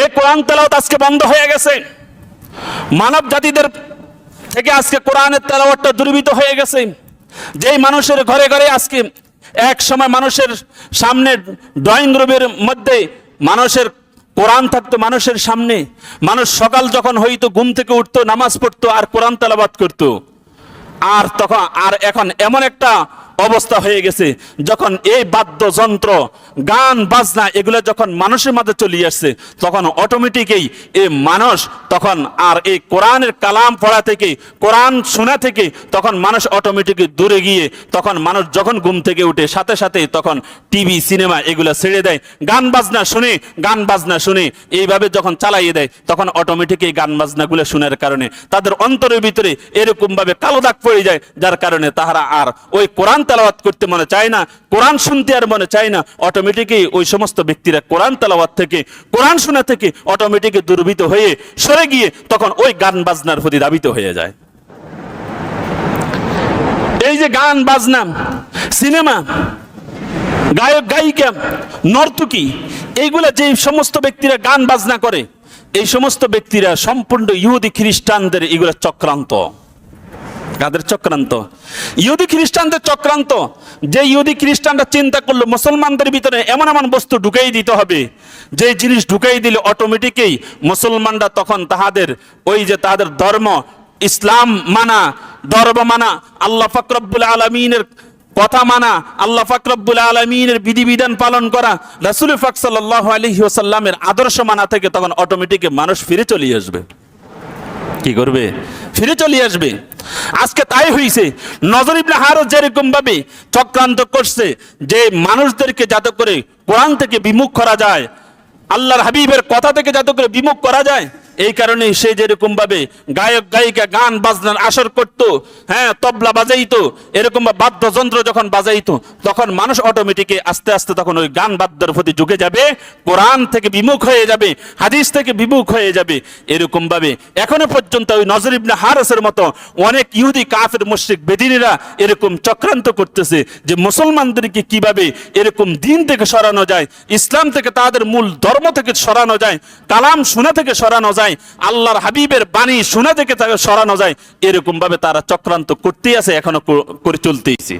এই কোরআন তেলাওয়াত আজকে বন্ধ হয়ে গেছে। মানব জাতিদের থেকে আজকে কোরআনের তেলাওয়াতটা দুর্বৃত হয়ে গেছে। যেই মানুষের ঘরে ঘরে আজকে এক সময় মানুষের সামনে ড্রয়িং রুমের মধ্যে মানুষের কোরআন থাকতো মানুষের সামনে। মানুষ সকাল যখন হইতো, ঘুম থেকে উঠতো, নামাজ পড়তো আর কোরআন তেলাবাত করতো। আর তখন, আর এখন এমন একটা অবস্থা হয়ে গেছে। যখন এই বাদ্যযন্ত্র, গান, বাজনা, এগুলো যখন মানুষের মাঝে চলে আসছে, তখন অটোমেটিকই এই মানুষ তখন আর এই কোরআনের কালাম পড়া থেকে, কোরআন শোনা থেকে তখন মানুষ অটোমেটিকই দূরে গিয়ে, তখন মানুষ যখন ঘুম থেকে উঠে, সাথে সাথে তখন টিভি সিনেমা এগুলো ছেড়ে দেয়। গান, বাজনা শুনে, গান, বাজনা শুনে এইভাবে যখন চালাইয়ে দেয়, তখন অটোমেটিক এই গান, বাজনাগুলো শোনার কারণে তাদের অন্তরের ভিতরে এরকমভাবে কালো দাগ পড়ে যায়, যার কারণে তাহারা আর ওই কোরআন তেলাওয়াত করতে মনে চায় না, কোরআন শুনতে আর মনে চায় না অটোমেটিকই ওই সমস্ত ব্যক্তিরা কোরআন তেলাওয়াত থেকে, কোরআন শোনা থেকে অটোমেটিকই দুর্বৃত হয়ে সরে গিয়ে তখন ওই গান বাজনার প্রতি দাবিত হয়ে যায়। এই যে গান, বাজনা, সিনেমা, গায়ক, গায়িকা, নর্তকী, এইগুলা যে সমস্ত ব্যক্তিরা গান, বাজনা করে, এই সমস্ত ব্যক্তিরা সম্পূর্ণ ইহুদি খ্রিস্টানদের এগুলা চক্রান্ত। কাদের চক্রান্ত? ইহুদি খ্রিস্টানদের চক্রান্ত। যে ইহুদি খ্রিস্টানরা চিন্তা করল মুসলমানদের ভিতরে এমন এমন বস্তু ঢুকাই দিতে হবে, যে জিনিস ঢুকাই দিলে অটোমেটিকই মুসলমানরা তখন তাহাদের ওই যে তাদের ধর্ম, ইসলাম মানা, ধর্ম মানা, আল্লাহ ফাকরবুল আলমিনের কথা মানা, আল্লাহ ফাকরবুল আলমিনের বিধিবিধান পালন করা, রাসুল ফাক সাল্লাহ আলহি আদর্শ মানা থেকে তখন অটোমেটিক মানুষ ফিরে চলে আসবে। কি করবে? ফিরে চলে আসবে। আজকে তাই হইছে, নজর ইবনে হারও যেরকম ভাবে চক্রান্ত করছে যে মানুষদেরকে যাতে করে কোরআন থেকে বিমুখ করা যায়, আল্লাহর হাবিবের কথা থেকে যাতে করে বিমুখ করা যায় এই কারণে সে যেরকম ভাবে গায়ক, গায়িকা গান বাজনার আসর করত হ্যাঁ তবলা বাজাইতো, এরকম বাদ্যযন্ত্র যখন বাজাইতো, তখন মানুষ অটোমেটিকে আস্তে আস্তে তখন ওই গান বাদ্যের প্রতি ঝুঁকে যাবে, কোরআন থেকে বিমুখ হয়ে যাবে, হাদিস থেকে বিমুখ হয়ে যাবে, এরকম ভাবে। এখনও পর্যন্ত ওই নজর ইবনে হারসের মতো অনেক ইহুদি কাফের, মুশরিক, বেদিনীরা এরকম চক্রান্ত করতেছে যে মুসলমানদেরকে কীভাবে এরকম দিন থেকে সরানো যায়, ইসলাম থেকে তাদের মূল ধর্ম থেকে সরানো যায়, কালাম শোনা থেকে সরানো যায় আল্লাহর হাবিবের বাণী শুনে থেকে তাকে সরানো যায়। এরকম ভাবে তারা চক্রান্ত করতেই আছে, এখনও করে চলতেইছে।